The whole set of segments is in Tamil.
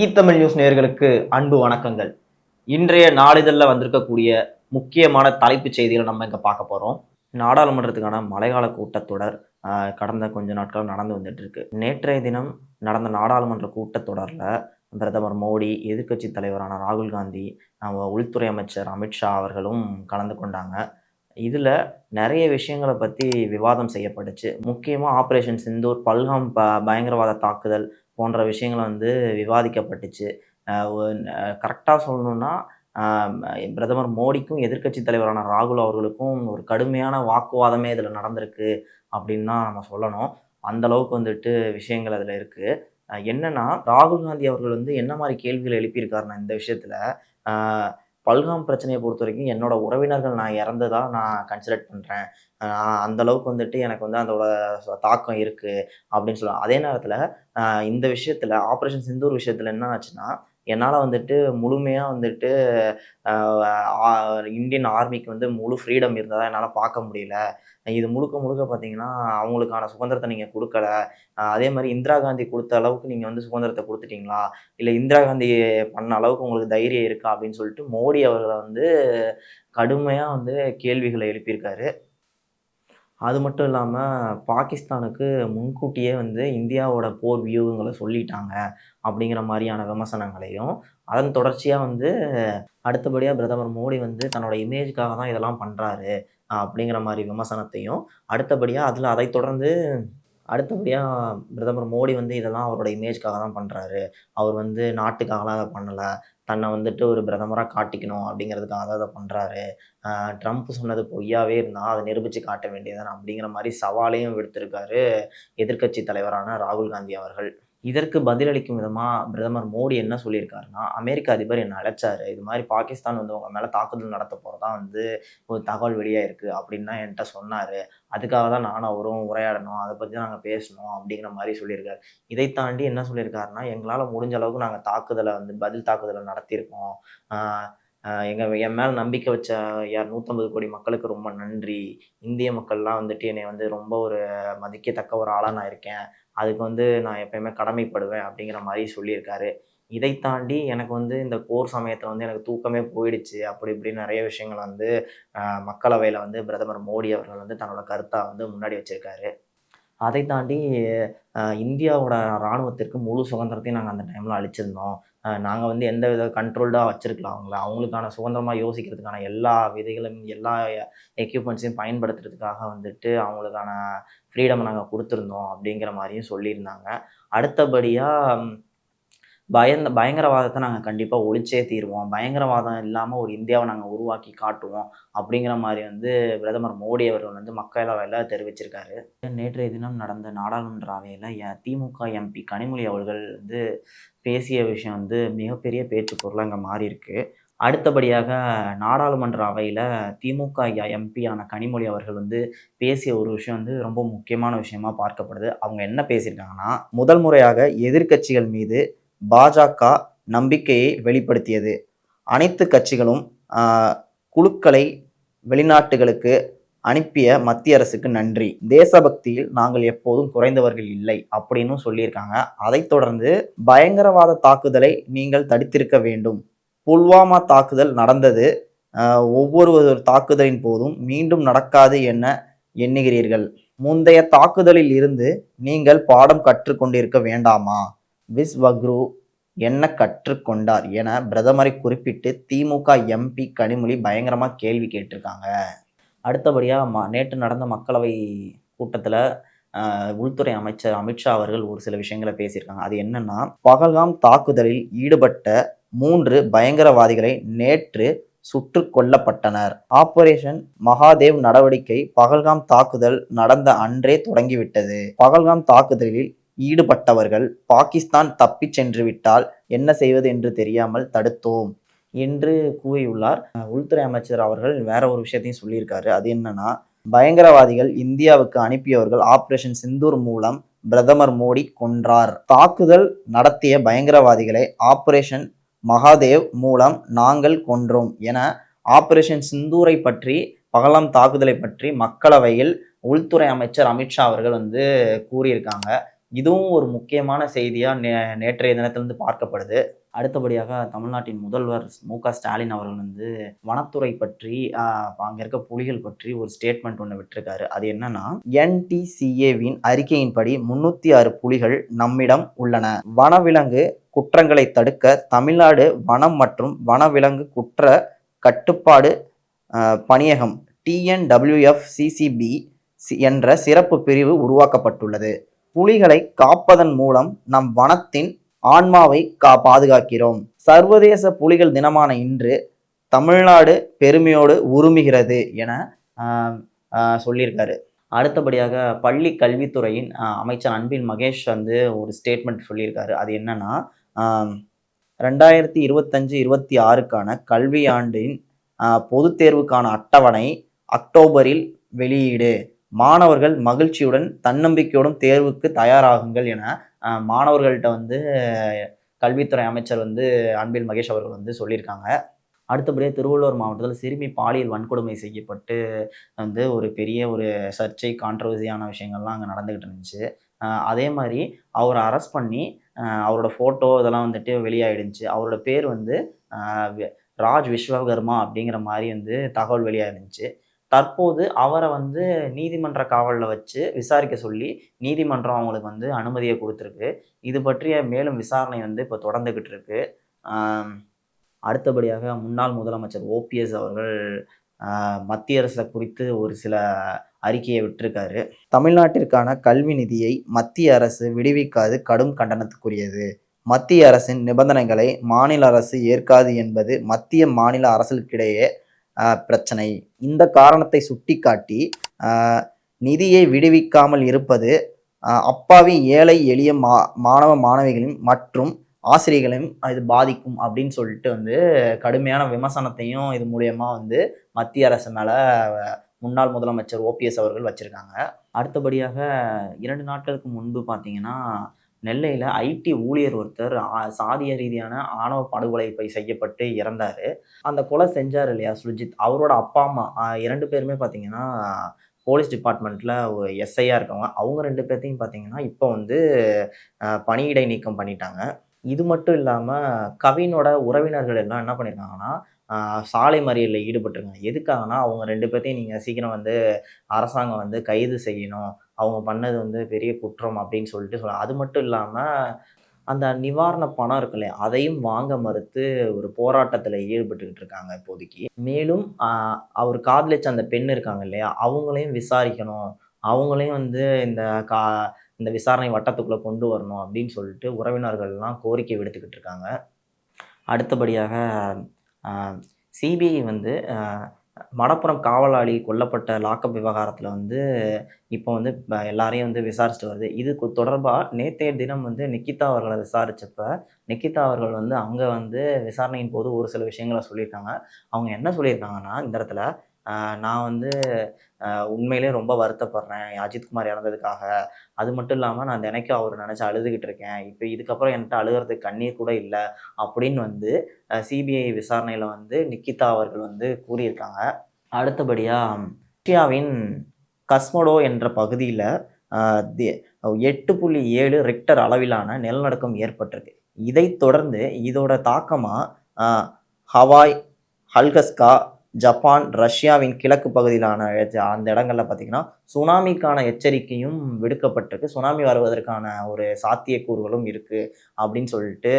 ஈத்தமிழ் நியூஸ் நேர்களுக்கு அன்பு வணக்கங்கள். இன்றைய நாளிதழில் வந்திருக்கக்கூடிய முக்கியமான தலைப்புச் செய்திகளை நம்ம இங்கே பார்க்க போகிறோம் நாடாளுமன்றத்துக்கான மழைக்கால கூட்டத்தொடர் கடந்த கொஞ்ச நாட்கள் நடந்து வந்துட்டு இருக்கு நேற்றைய தினம் நடந்த நாடாளுமன்ற கூட்டத்தொடரில் பிரதமர் மோடி எதிர்க்கட்சி தலைவரான ராகுல் காந்தி நம்ம உள்துறை அமைச்சர் அமித்ஷா அவர்களும் கலந்து கொண்டாங்க. இதில் நிறைய விஷயங்களை பற்றி விவாதம் செய்யப்பட்டுச்சு. முக்கியமாக ஆப்ரேஷன் சிந்தூர் பல்காம் ப பயங்கரவாத தாக்குதல் போன்ற விஷயங்கள் வந்து விவாதிக்கப்பட்டுச்சு. கரெக்டாக சொல்லணும்னா பிரதமர் மோடிக்கும் எதிர்க்கட்சி தலைவரான ராகுல் அவர்களுக்கும் ஒரு கடுமையான வாக்குவாதமே இதில் நடந்திருக்கு அப்படின்னு தான் நம்ம சொல்லணும். அந்த அளவுக்கு வந்துட்டு விஷயங்கள் அதில் இருக்குது என்னன்னா ராகுல் காந்தி அவர்கள் வந்து என்ன மாதிரி கேள்விகள் எழுப்பியிருக்காருன்னா இந்த விஷயத்தில் பல்காம் பிரச்சனையை பொறுத்த வரைக்கும் என்னோட உறவினர்கள் நான் இறந்ததா நான் கன்சிடர் பண்ணுறேன் அந்த அளவுக்கு வந்துட்டு எனக்கு வந்து அதோட தாக்கம் இருக்குது அப்படின்னு சொல்லலாம் அதே நேரத்தில் இந்த விஷயத்தில் ஆப்ரேஷன் சிந்தூர் விஷயத்தில் என்ன ஆச்சுன்னா என்னால் வந்துட்டு முழுமையாக வந்துட்டு இந்தியன் ஆர்மிக்கு வந்து முழு ஃப்ரீடம் இருந்ததா என்னால் பார்க்க முடியல. இது முழுக்க முழுக்க பார்த்தீங்கன்னா அவங்களுக்கான சுதந்திரத்தை நீங்கள் கொடுக்கல. அதே மாதிரி இந்திரா காந்தி கொடுத்த அளவுக்கு நீங்கள் வந்து சுதந்திரத்தை கொடுத்துட்டீங்களா? இல்லை இந்திரா காந்தி பண்ண அளவுக்கு உங்களுக்கு தைரியம் இருக்கா? அப்படின்னு சொல்லிட்டு மோடி அவர்களை வந்து கடுமையாக வந்து கேள்விகளை எழுப்பியிருக்காரு. அது மட்டும் இல்லாமல் பாகிஸ்தானுக்கு முன்கூட்டியே வந்து இந்தியாவோட போர் வியூகங்களை சொல்லிட்டாங்க அப்படிங்கிற மாதிரியான விமர்சனங்களையும் அதன் தொடர்ச்சியாக வந்து அடுத்தபடியாக பிரதமர் மோடி வந்து தன்னோட இமேஜுக்காக தான் இதெல்லாம் பண்ணுறாரு அப்படிங்கிற மாதிரி விமர்சனத்தையும் அடுத்தபடியாக அதில் அதை தொடர்ந்து அடுத்தபடியாக பிரதமர் மோடி வந்து இதெல்லாம் அவரோட இமேஜ்க்காக தான் பண்ணுறாரு அவர் வந்து நாட்டுக்காகலாம் அதை பண்ணலை. தன்னை வந்துட்டு ஒரு பிரதமராக காட்டிக்கணும் அப்படிங்கிறதுக்காக தான் அதை பண்ணுறாரு ட்ரம்ப் சொன்னது பொய்யாவே இருந்தால் அதை நிரூபித்து காட்ட வேண்டியதான் அப்படிங்கிற மாதிரி சவாலையும் விடுத்திருக்காரு எதிர்க்கட்சி தலைவரான ராகுல் காந்தி அவர்கள். இதற்கு பதிலளிக்கும் விதமாக பிரதமர் மோடி என்ன சொல்லியிருக்காருன்னா அமெரிக்க அதிபர் என்னை அழைச்சாரு. இது மாதிரி பாகிஸ்தான் வந்து உங்கள் மேலே தாக்குதல் நடத்த போகிறதா வந்து ஒரு தகவல் வெளியாயிருக்கு அப்படின்னு தான் என்கிட்ட சொன்னார். அதுக்காக தான் நானும் அவரும் உரையாடணும் அதை பற்றி நாங்கள் பேசணும் அப்படிங்கிற மாதிரி சொல்லியிருக்காரு. இதை தாண்டி என்ன சொல்லியிருக்காருன்னா எங்களால் முடிஞ்ச அளவுக்கு நாங்கள் தாக்குதலை வந்து பதில் தாக்குதலை நடத்தியிருக்கோம். எங்கள் என் மேல் நம்பிக்கை வச்ச யார் நூற்றம்பது கோடி மக்களுக்கு ரொம்ப நன்றி. இந்திய மக்கள்லாம் வந்துட்டு என்னை வந்து ரொம்ப ஒரு மதிக்கத்தக்க ஒரு ஆளாக நான் இருக்கேன். அதுக்கு வந்து நான் எப்பயுமே கடமைப்படுவேன் அப்படிங்கிற மாதிரி சொல்லியிருக்காரு. இதை தாண்டி எனக்கு வந்து இந்த போர் சமயத்தில் வந்து எனக்கு தூக்கமே போயிடுச்சு. அப்படி இப்படி நிறைய விஷயங்கள் வந்து மக்களவையில் வந்து பிரதமர் மோடி அவர்கள் வந்து தன்னோட கருத்தை வந்து முன்னாடி வச்சுருக்காரு. அதை தாண்டி இந்தியாவோட இராணுவத்திற்கு முழு சுதந்திரத்தையும் நாங்கள் அந்த டைமில் அழிச்சிருந்தோம் நாங்கள் வந்து எந்த வித கண்ட்ரோல்டாக வச்சுருக்கலாம் அவங்கள. அவங்களுக்கான சுதந்திரமாக யோசிக்கிறதுக்கான எல்லா விதைகளும் எல்லா எக்யூப்மெண்ட்ஸையும் பயன்படுத்துறதுக்காக வந்துட்டு அவங்களுக்கான ஃப்ரீடம் நாங்கள் கொடுத்துருந்தோம் அப்படிங்கிற மாதிரியும் சொல்லியிருந்தாங்க. அடுத்தபடியாக பயந்த பயங்கரவாதத்தை நாங்கள் கண்டிப்பாக ஒழிச்சே தீருவோம். பயங்கரவாதம் இல்லாமல் ஒரு இந்தியாவை நாங்கள் உருவாக்கி காட்டுவோம் அப்படிங்கிற மாதிரி வந்து பிரதமர் மோடி அவர்கள் வந்து மக்களவையில் தெரிவிச்சிருக்காரு. நேற்றைய தினம் நடந்த நாடாளுமன்ற அவையில் திமுக எம்பி கனிமொழி அவர்கள் வந்து பேசிய விஷயம் வந்து மிகப்பெரிய பேச்சு பொருளாக இங்கே மாறியிருக்கு. அடுத்தபடியாக நாடாளுமன்ற அவையில் திமுக எம்பியான கனிமொழி அவர்கள் வந்து பேசிய ஒரு விஷயம் வந்து ரொம்ப முக்கியமான விஷயமா பார்க்கப்படுது. அவங்க என்ன பேசியிருக்காங்கன்னா முதல் முறையாக எதிர்க்கட்சிகள் மீது பாஜக நம்பிக்கையை வெளிப்படுத்தியது. அனைத்து கட்சிகளும் குழுக்களை வெளிநாட்டுகளுக்கு அனுப்பிய மத்திய அரசுக்கு நன்றி. தேசபக்தியில் நாங்கள் எப்போதும் குறைந்தவர்கள் இல்லை அப்படின்னு சொல்லியிருக்காங்க. அதைத் தொடர்ந்து பயங்கரவாத தாக்குதலை நீங்கள் தடுத்திருக்க வேண்டும். புல்வாமா தாக்குதல் நடந்தது. ஒவ்வொரு ஒரு தாக்குதலின் போதும் மீண்டும் நடக்காது என எண்ணுகிறீர்கள். முந்தைய தாக்குதலில் இருந்து நீங்கள் பாடம் கற்றுக்கொண்டிருக்க வேண்டாமா? விஸ்வக்ரு என்ன கற்றுக்கொண்டார் என பிரதமரை குறிப்பிட்டு திமுக எம்பி கனிமொழி பயங்கரமாக கேள்வி கேட்டிருக்காங்க. அடுத்தபடியாக ம நேற்று நடந்த மக்களவை கூட்டத்தில் உள்துறை அமைச்சர் அமித்ஷா அவர்கள் ஒரு சில விஷயங்களை பேசியிருக்காங்க. அது என்னன்னா பகல்காம் தாக்குதலில் ஈடுபட்ட மூன்று பயங்கரவாதிகளை நேற்று சுற்று கொல்லப்பட்டனர். ஆபரேஷன் மகாதேவ் நடவடிக்கை பகல்காம் தாக்குதல் நடந்த அன்றே தொடங்கிவிட்டது. பகல்காம் தாக்குதலில் ஈடுபட்டவர்கள் பாகிஸ்தான் தப்பிச் சென்று விட்டால் என்ன செய்வது என்று தெரியாமல் தடுத்தோம் என்று கூறியுள்ளார். உள்துறை அமைச்சர் அவர்கள் வேற ஒரு விஷயத்தையும் சொல்லியிருக்காரு. அது என்னன்னா பயங்கரவாதிகள் இந்தியாவுக்கு அனுப்பியவர்கள் ஆபரேஷன் சிந்தூர் மூலம் பிரதமர் மோடி கொன்றார். தாக்குதல் நடத்திய பயங்கரவாதிகளை ஆபரேஷன் மகாதேவ் மூலம் நாங்கள் கொன்றோம் என ஆபரேஷன் சிந்தூரை பற்றி பகலாம் தாக்குதலை பற்றி மக்களவையில் உள்துறை அமைச்சர் அமித்ஷா அவர்கள் வந்து கூறியிருக்காங்க. இதுவும் ஒரு முக்கியமான செய்தியாக நே நேற்றைய தினத்திலிருந்து பார்க்கப்படுது. அடுத்தபடியாக தமிழ்நாட்டின் முதல்வர் மு க ஸ்டாலின் அவர்கள் வந்து வனத்துறை பற்றி அங்கே இருக்க புலிகள் பற்றி ஒரு ஸ்டேட்மெண்ட் ஒன்று விட்டிருக்காரு. அது என்னன்னா என்டிசிஏவின் அறிக்கையின்படி முன்னூத்தி ஆறு புலிகள் நம்மிடம் உள்ளன. வனவிலங்கு குற்றங்களை தடுக்க தமிழ்நாடு வனம் மற்றும் வனவிலங்கு குற்ற கட்டுப்பாடு பணியகம் டிஎன்டபிள்யூஎஃப் சிசிபி என்ற சிறப்பு பிரிவு உருவாக்கப்பட்டுள்ளது. புலிகளை காப்பதன் மூலம் நம் வனத்தின் ஆன்மாவை கா பாதுகாக்கிறோம். சர்வதேச புலிகள் தினமான இன்று தமிழ்நாடு பெருமையோடு உருமுகிறது என சொல்லியிருக்காரு. அடுத்தபடியாக பள்ளி கல்வித்துறையின் அமைச்சர் அன்பின் மகேஷ் வந்து ஒரு ஸ்டேட்மெண்ட் சொல்லியிருக்காரு. அது என்னன்னா ரெண்டாயிரத்தி இருபத்தஞ்சு இருபத்தி ஆறுக்கான கல்வியாண்டின் ஆஹ், பொதுத் தேர்வுக்கான அட்டவணை அக்டோபரில் வெளியீடு. மாணவர்கள் மகிழ்ச்சியுடன் தன்னம்பிக்கையுடன் தேர்வுக்கு தயாராகுங்கள் என மாணவர்கள்ட்ட வந்து கல்வித்துறை அமைச்சர் வந்து அன்பில் மகேஷ் அவர்கள் வந்து சொல்லியிருக்காங்க. அடுத்தபடியாக திருவள்ளூர் மாவட்டத்தில் சிறுமி பாலியல் வன்கொடுமை செய்யப்பட்டு வந்து ஒரு பெரிய ஒரு சர்ச்சை கான்ட்ரவர்சியான விஷயங்கள்லாம் அங்கே நடந்துக்கிட்டு இருந்துச்சு. அதே மாதிரி அவரை அரெஸ்ட் பண்ணி அவரோட ஃபோட்டோ இதெல்லாம் வந்துட்டு வெளியாயிடுச்சு. அவரோட பேர் வந்து ராஜ் விஸ்வகர்மா அப்படிங்கிற மாதிரி வந்து தகவல் வெளியாகிருந்துச்சு தற்போது அவரை வந்து நீதிமன்ற காவலில் வச்சு விசாரிக்க சொல்லி நீதிமன்றம் அவங்களுக்கு வந்து அனுமதியை கொடுத்துருக்கு. இது பற்றிய மேலும் விசாரணை வந்து இப்போ தொடர்ந்துக்கிட்டு இருக்கு. அடுத்தபடியாக முன்னாள் முதலமைச்சர் ஓபிஎஸ் அவர்கள் மத்திய அரசை குறித்து ஒரு சில அறிக்கையை விட்டிருக்காரு. தமிழ்நாட்டிற்கான கல்வி நிதியை மத்திய அரசு விடுவிக்காது கடும் கண்டனத்துக்குரியது. மத்திய அரசின் நிபந்தனைகளை மாநில அரசு ஏற்காது என்பது மத்திய மாநில அரசுக்கிடையே பிரச்சனை. இந்த காரணத்தை சுட்டிக்காட்டி நிதியை விடுவிக்காமல் இருப்பது அப்பாவி ஏழை எளிய மா மாணவ மாணவிகளின் மற்றும் ஆசிரியர்களையும் இது பாதிக்கும் அப்படின்னு சொல்லிட்டு வந்து கடுமையான விமர்சனத்தையும் இது மூலயமா வந்து மத்திய அரசு மேலே முன்னாள் முதலமைச்சர் ஓபிஎஸ் அவர்கள் வச்சுருக்காங்க. அடுத்தபடியாக இரண்டு நாட்களுக்கு முன்பு பார்த்தீங்கன்னா நெல்லையில் ஐடி ஊழியர் ஒருத்தர் சாதிய ரீதியான ஆணவ படுகொலை போய் செய்யப்பட்டு இறந்தார். அந்த கொலை செஞ்சார் இல்லையா சுஜித் அவரோட அப்பா அம்மா இரண்டு பேருமே பார்த்தீங்கன்னா போலீஸ் டிபார்ட்மெண்ட்டில் ஒரு எஸ்ஐயாக இருக்கவங்க. அவங்க ரெண்டு பேர்த்தையும் பார்த்தீங்கன்னா இப்போ வந்து பணியிடை நீக்கம் பண்ணிட்டாங்க. இது மட்டும் இல்லாமல் கவினோட உறவினர்கள் எல்லாம் என்ன பண்ணியிருக்காங்கன்னா சாலை மறியலில் ஈடுபட்டிருக்காங்க. எதுக்காகனா அவங்க ரெண்டு பேர்த்தையும் நீங்கள் சீக்கிரம் வந்து அரசாங்கம் வந்து கைது செய்யணும். அவங்க பண்ணது வந்து பெரிய குற்றம் அப்படின்னு சொல்லிட்டு சொல்ல அது மட்டும் இல்லாமல் அந்த நிவாரண பணம் இருக்குல்ல அதையும் வாங்க மறுத்து ஒரு போராட்டத்தில் ஈடுபட்டுக்கிட்டு இருக்காங்க இப்போதைக்கு. மேலும் அவர் காதலிச்ச அந்த பெண் இருக்காங்க இல்லையா அவங்களையும் விசாரிக்கணும். அவங்களையும் வந்து இந்த கா இந்த விசாரணை வட்டத்துக்குள்ளே கொண்டு வரணும் அப்படின்னு சொல்லிட்டு உறவினர்கள்லாம் கோரிக்கை விடுத்துக்கிட்டு இருக்காங்க. அடுத்தபடியாக சிபிஐ வந்து மடப்புறம் காவலாளி கொல்லப்பட்ட லாக்கப் விவகாரத்தில் வந்து இப்போ வந்து எல்லாரையும் வந்து விசாரிச்சுட்டு வருது. இதுக்கு தொடர்பாக நேற்றைய தினம் வந்து நிக்கிதா அவர்களை விசாரிச்சப்ப நிக்கிதா அவர்கள் வந்து அங்கே வந்து விசாரணையின் போது ஒரு சில விஷயங்களை சொல்லியிருக்காங்க. அவங்க என்ன சொல்லியிருக்காங்கன்னா இந்த இடத்துல நான் வந்து உண்மையிலே ரொம்ப வருத்தப்படுறேன். அஜித்குமார் இறந்ததுக்காக. அது மட்டும் இல்லாமல் நான் தினைக்கும் அவர் நினச்சி அழுதுகிட்டு இருக்கேன். இப்போ இதுக்கப்புறம் என்கிட்ட அழுகிறதுக்கு கண்ணீர் கூட இல்லை. அப்படின்னு வந்து சிபிஐ விசாரணையில் வந்து நிக்கிதா அவர்கள் வந்து கூறியிருக்காங்க. அடுத்தபடியாக ரஷ்யாவின் கஸ்மோடோ என்ற பகுதியில் எட்டு புள்ளி ஏழு ரெக்டர் அளவிலான நிலநடுக்கம் ஏற்பட்டிருக்கு. இதைத் தொடர்ந்து இதோட தாக்கமாக ஹவாய் ஹல்கஸ்கா ஜப்பான் ரஷ்யாவின் கிழக்கு பகுதியிலான அந்த இடங்களில் பார்த்தீங்கன்னா சுனாமிக்கான எச்சரிக்கையும் விடுக்கப்பட்டிருக்கு. சுனாமி வருவதற்கான ஒரு சாத்தியக்கூறுகளும் இருக்குது அப்படின்னு சொல்லிட்டு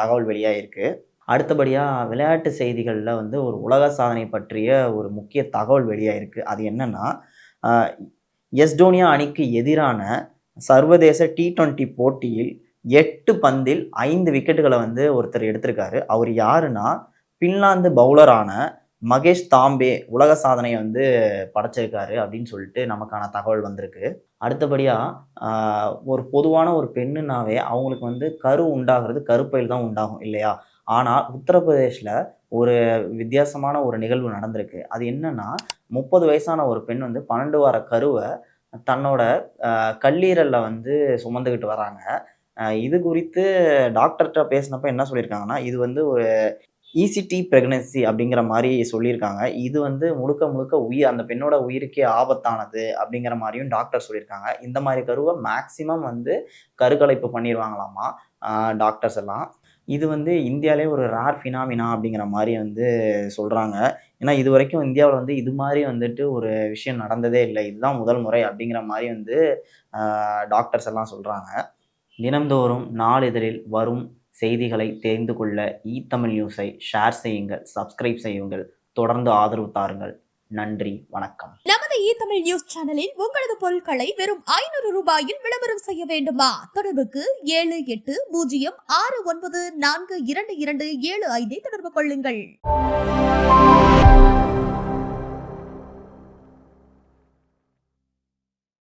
தகவல் வெளியாயிருக்கு. அடுத்தபடியாக விளையாட்டு செய்திகளில் வந்து ஒரு உலக சாதனை பற்றிய ஒரு முக்கிய தகவல் வெளியாகிருக்கு அது என்னென்னா எஸ்டோனியா அணிக்கு எதிரான சர்வதேச டி டுவெண்ட்டி போட்டியில் எட்டு பந்தில் ஐந்து விக்கெட்டுகளை வந்து ஒருத்தர் எடுத்திருக்காரு. அவர் யாருன்னா பின்லாந்து பவுலரான மகேஷ் தாம்பே உலக சாதனையை வந்து படைச்சிருக்காரு அப்படின்னு சொல்லிட்டு நமக்கான தகவல் வந்திருக்கு. அடுத்தபடியாக ஒரு பொதுவான ஒரு பெண்ணுனாவே அவங்களுக்கு வந்து கரு உண்டாகிறது கருப்பையில் தான் உண்டாகும் இல்லையா? ஆனால் உத்தரப்பிரதேஷில் ஒரு வித்தியாசமான ஒரு நிகழ்வு நடந்திருக்கு. அது என்னன்னா முப்பது வயசான ஒரு பெண் வந்து பன்னெண்டு வார கருவை தன்னோட கல்லீரலில் வந்து சுமந்துக்கிட்டு வராங்க. இது குறித்து டாக்டர்கிட்ட பேசினப்ப என்ன சொல்லியிருக்காங்கன்னா இது வந்து ஒரு இசிடி பிரெக்னன்சி அப்படிங்கிற மாதிரி சொல்லியிருக்காங்க. இது வந்து முழுக்க முழுக்க உயிர் அந்த பெண்ணோட உயிருக்கே ஆபத்தானது அப்படிங்கிற மாதிரியும் டாக்டர் சொல்லியிருக்காங்க. இந்த மாதிரி கருவை மேக்சிமம் வந்து கருக்கலைப்பு பண்ணிடுவாங்களாமா டாக்டர்ஸ் எல்லாம். இது வந்து இந்தியாவிலே ஒரு ரேர் ஃபினாமினா அப்படிங்கிற மாதிரி வந்து சொல்கிறாங்க ஏன்னா இது வரைக்கும் இந்தியாவில் வந்து இது மாதிரி வந்துட்டு ஒரு விஷயம் நடந்ததே இல்லை. இதுதான் முதல் முறை அப்படிங்கிற மாதிரி வந்து டாக்டர்ஸ் எல்லாம் சொல்கிறாங்க தினம்தோறும் நாளிதழில் வரும் செய்திகளை தெரிந்து கொள்ள இ தமிழ் நியூஸை ஷேர் செய்யுங்கள் சப்ஸ்கிரைப் செய்யுங்கள் தொடர்ந்து ஆதரவு தாருங்கள். நன்றி வணக்கம். நமது இ தமிழ் நியூஸ் சேனலில் உங்களது பொருட்களை வெறும் ஐநூறு ரூபாயில் விளம்பரம் செய்ய வேண்டுமா? தொடர்புக்கு ஏழு எட்டு பூஜ்ஜியம் ஆறு ஒன்பது நான்கு இரண்டு இரண்டு ஏழு ஐந்தை தொடர்பு கொள்ளுங்கள்.